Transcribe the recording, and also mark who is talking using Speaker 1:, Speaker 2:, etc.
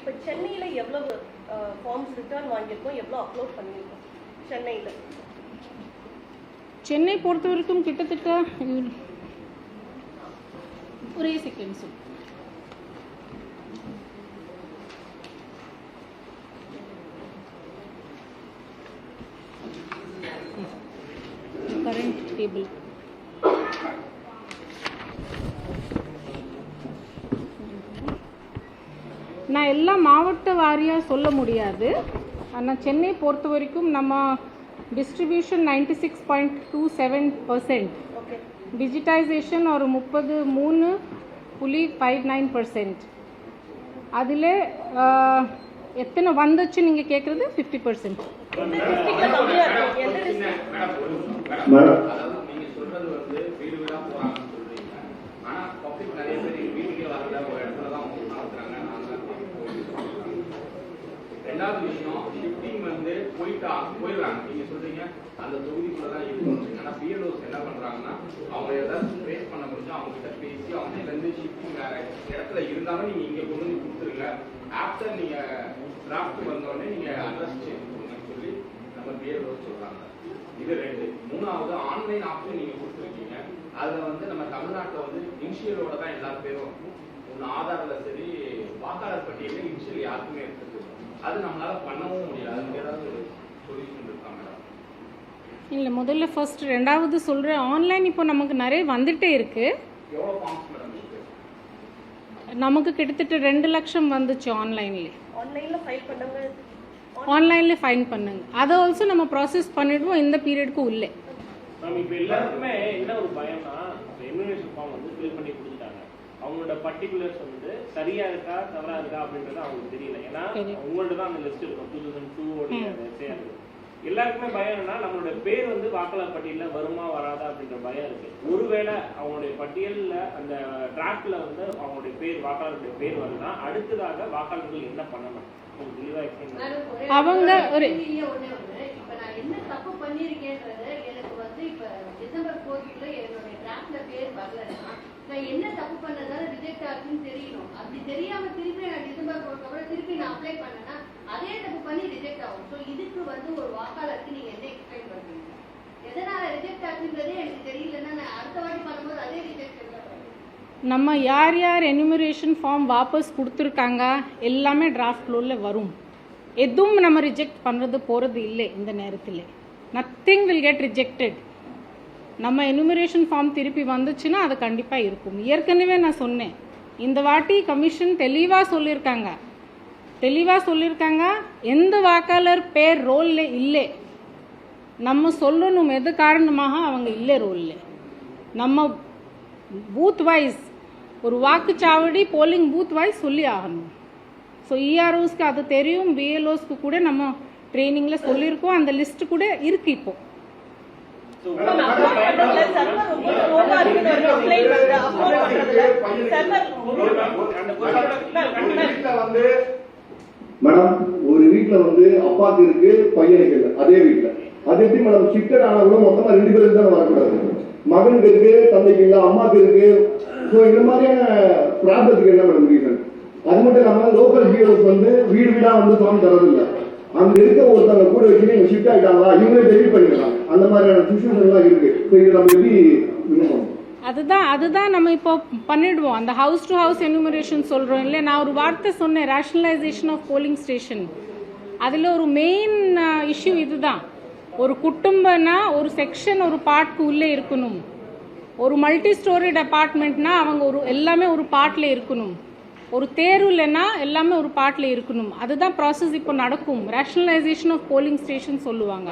Speaker 1: இப்போ சென்னையில் எவ்வளவு ஃபார்ம்ஸ் ரிட்டர்ன் வாங்கியிருக்கோம் எவ்வளவு அப்லோட் பண்ணியிருக்கோம்? சென்னையில்.
Speaker 2: சென்னை பொறுத்த வரைக்கும் கிட்டத்தட்ட ஒரே செகண்ட் சார் கரண்ட் டேபிள் நான் எல்லா மாவட்ட வாரியாக சொல்ல முடியாது ஆனால் சென்னை பொறுத்த வரைக்கும் நம்ம distribution ninety six point two seven percent
Speaker 1: okay
Speaker 2: digitisation ஒரு முப்பது மூணு புள்ளி ஃபைவ் நைன் பர்சன்ட் அதில் எத்தனை வந்துச்சு நீங்கள் கேட்குறது ஃபிஃப்டி பர்சன்ட்
Speaker 1: எந்த டிஸ்ட்ரிக்ட்ல கம்மியா இருக்கும் எந்த டிஸ்ட்ரிக்ட்
Speaker 3: மேடம்
Speaker 4: அதாவது நீங்க சொல்றது வந்து வீடு வீடா போறாங்கன்னு சொல்றீங்க ஆனா பப்ளிக் நிறைய பேர் வீட்டுக்கே வரல ஒரு இடத்துல தான் அவங்க நடத்துறாங்க நாங்க தான் போய் சொல்றாங்க. ரெண்டாவது விஷயம் ஷிஃப்டிங் வந்து போயிட்டா போயிடுறாங்க. நீங்க சொல்றீங்க அந்த தொகுதிக்குள்ளதான் இருக்கும் ஆனா பிஎல்ஓஸ் என்ன பண்றாங்கன்னா அவங்க ஏதாவது ஃபேஸ் பண்ண முடிஞ்சா அவங்க கிட்ட பேசி அவங்க இருந்து ஷிஃப்டிங் வேற இடத்துல இருந்தாலும் நீங்க இங்க கொண்டு வந்து கொடுத்துருங்க. ஆஃப்டர் நீங்க டிராஃப்ட் வந்தோடனே நீங்க அட்ரஸ் சேஞ்ச் பண்ணுங்கன்னு சொல்லி நம்ம பிஎல்ஓஸ் சொல்றாங்க. இது ரெண்டு. மூணாவது ஆன்லைன் ஆப்ஷன் நீங்க கொடுத்துருக்கீங்க. அதுல வந்து நம்ம தமிழ்நாட்டில் வந்து இனிஷியலோட தான் எல்லா பேரும் ஒன்று ஆதாரில் சரி வாக்காளர் பட்டியலில் இனிஷியல் யாருக்குமே இருக்குது அது நம்மளால பண்ணவும் முடியாது. அதுக்கு ஏதாவது ஒரு சொல்யூஷன் இருக்கா மேடம்
Speaker 2: இல்லை முதல்ல ஃபர்ஸ்ட் ரெண்டாவது சொல்கிறேன் ஆன்லைன் இப்போ நமக்கு நிறைய வந்துட்டே இருக்குது
Speaker 4: எவ்வளோ ஃபார்ம்ஸ் மேடம் இருக்கு?
Speaker 2: நமக்கு கிட்டத்தட்ட ரெண்டு லட்சம் வந்துச்சு ஆன்லைன்லேயே
Speaker 1: ஆன்லைன்ல ஃபைல் பண்ணவங்க
Speaker 2: ஆன்லைனில் ஃபைன் பண்ணுங்க. அதை ஆல்சோ நம்ம ப்ராசஸ் பண்ணிடுவோம். இந்த பீரியடுக்கு உள்ளே.
Speaker 5: மேம் இப்போ எல்லாருக்குமே என்ன ஒரு பயம்னா எம்யூனேஷன் ஃபார்ம் வந்து ஃபில் பண்ணி கொடுத்துட்டாங்க. அவங்களோட பர்டிகுலர்ஸ் வந்து சரியா இருக்கா தவறா இருக்கா அப்படின்றது அவங்களுக்கு தெரியல ஏன்னா. உங்கள்ட்ட தான் அந்த லிஸ்ட் இருக்கும் டூ தௌசண்ட் டூ உடைய எல்லாருக்குமே பயம் என்னன்னா நம்மளோட பேர் வந்து வாக்காளர் பட்டியல்ல வருமா வராதா அப்படின்ற பயம் இருக்கு ஒருவேளை அவங்களுடைய பட்டியல்ல அந்த டிராஃப்ட்ல வந்து அவங்களுடைய பேர் வாக்காளருடைய பேர் வருதுன்னா அடுத்ததாக வாக்காளர்கள் என்ன பண்ணணும்.
Speaker 2: அவங்க ஒரு.
Speaker 6: இப்ப நான் என்ன தப்பு பண்ணிருக்கேன்றது எனக்கு வந்து இப்ப டிசம்பர் ஃபோர்த்ல என்னுடைய டிராஃப்ட்ல பேர் வரலன்னா நான் என்ன தப்பு பண்ணதால ரிஜெக்ட் ஆகுதுன்னு தெரியணும். அப்படி தெரியாம திருப்பி நான் டிசம்பர் ஃபோர்த் திருப்பி நான் அப்ளை பண்ணேன்னா அதே தப்பு பண்ணி ரிஜெக்ட் ஆகும். ஸோ இதுக்கு வந்து ஒரு வாக்காளருக்கு நீங்க என்ன எக்ஸ்பிளைன் பண்றீங்க? எதனால ரிஜெக்ட் ஆகுன்றதே எனக்கு தெரியலன்னா நான் அடுத்த வாட்டி பண்ணும்போது அதே ரிஜெக்ட்
Speaker 2: நம்ம யார் யார் எனிமரேஷன் ஃபார்ம் வாபஸ் கொடுத்துருக்காங்க எல்லாமே டிராஃப்ட் உள்ள வரும். எதுவும் நம்ம ரிஜெக்ட் பண்ணுறது போகிறது இல்லை இந்த நேரத்தில். நத்திங் வில் கெட் ரிஜெக்டட் நம்ம எனுமரேஷன் ஃபார்ம் திருப்பி வந்துச்சுன்னா அது கண்டிப்பாக இருக்கும். ஏற்கனவே நான் சொன்னேன். இந்த வாட்டி கமிஷன் தெளிவாக சொல்லியிருக்காங்க தெளிவாக சொல்லியிருக்காங்க எந்த வாக்காளர் பேர் ரோலில் இல்லை. நம்ம சொல்லணும் எது காரணமாக அவங்க இல்லை ரோலில். நம்ம பூத் வைஸ் ஒரு வாக்குச்சாவடி போலிங் பூத் வைஸ் சொல்லி ஆகணும். ஸோ இஆர்ஓஸ்க்கு அது தெரியும் பிஎல்ஓஸ்க்கு கூட நம்ம ட்ரைனிங்கில் சொல்லியிருக்கோம். அந்த லிஸ்ட் கூட இருக்கு இப்போ
Speaker 5: So,
Speaker 1: மேம் அப்லோட் பண்றதுல சர்வர் ரொம்ப ஸ்லோவா இருக்குது ஒரு கம்ப்ளைண்ட் வருது அப்லோட் பண்றதுல சர்வர்
Speaker 5: அந்த
Speaker 3: ஒரு வீட்ல வந்து மேடம் ஒரு வீட்டுல வந்து அப்பாக்கு இருக்கு பையனுக்கு இல்ல. அதே வீட்டுல அது எப்படி மேடம் சிக்கன் ஆனா கூட மொத்தமா ரெண்டு பேருக்கு தானே வரக்கூடாது. மகனுக்கு இருக்கு தந்தைக்கு இல்ல அம்மாக்கு இருக்கு. ஸோ இந்த மாதிரியான ப்ராப்ளத்துக்கு என்ன மேடம் ரீசன் அது மட்டும் இல்லாம லோக்கல் ஹீரோஸ் வந்து வீடு வீடா வந்து ஃபார்ம் தரதில்லை அங்க இருக்க ஒருத்தவங்க கூட வச்சு நீங்க ஷிஃப்ட் ஆகிட்டாங்களா இவங்களே டெலிட் பண்ணிடலாம். அந்த மாதிரியான சுச்சுவேஷன் எல்லாம் இருக்கு. ஸோ இது நம்ம எப்படி
Speaker 2: அதுதான் அதுதான் நம்ம இப்போ பண்ணிடுவோம். அந்த ஹவுஸ் டு ஹவுஸ் எனுமரேஷன் சொல்கிறோம் இல்லை நான் ஒரு வார்த்தை சொன்னேன் ரேஷனலைசேஷன் ஆஃப் போலிங் ஸ்டேஷன் அதில் ஒரு மெயின் இஷ்யூ இதுதான். ஒரு குடும்பம்னா ஒரு செக்ஷன் ஒரு பார்ட்க்கு உள்ளே இருக்கணும். ஒரு மல்டி ஸ்டோரிட் அபார்ட்மெண்ட்னா அவங்க ஒரு எல்லாமே ஒரு பாட்டில் இருக்கணும். ஒரு தேர்வுலன்னா எல்லாமே ஒரு பாட்டில் இருக்கணும். அதுதான் ப்ராசஸ் இப்போ நடக்கும். ரேஷனலைசேஷன் ஆஃப் போலிங் ஸ்டேஷன் சொல்லுவாங்க.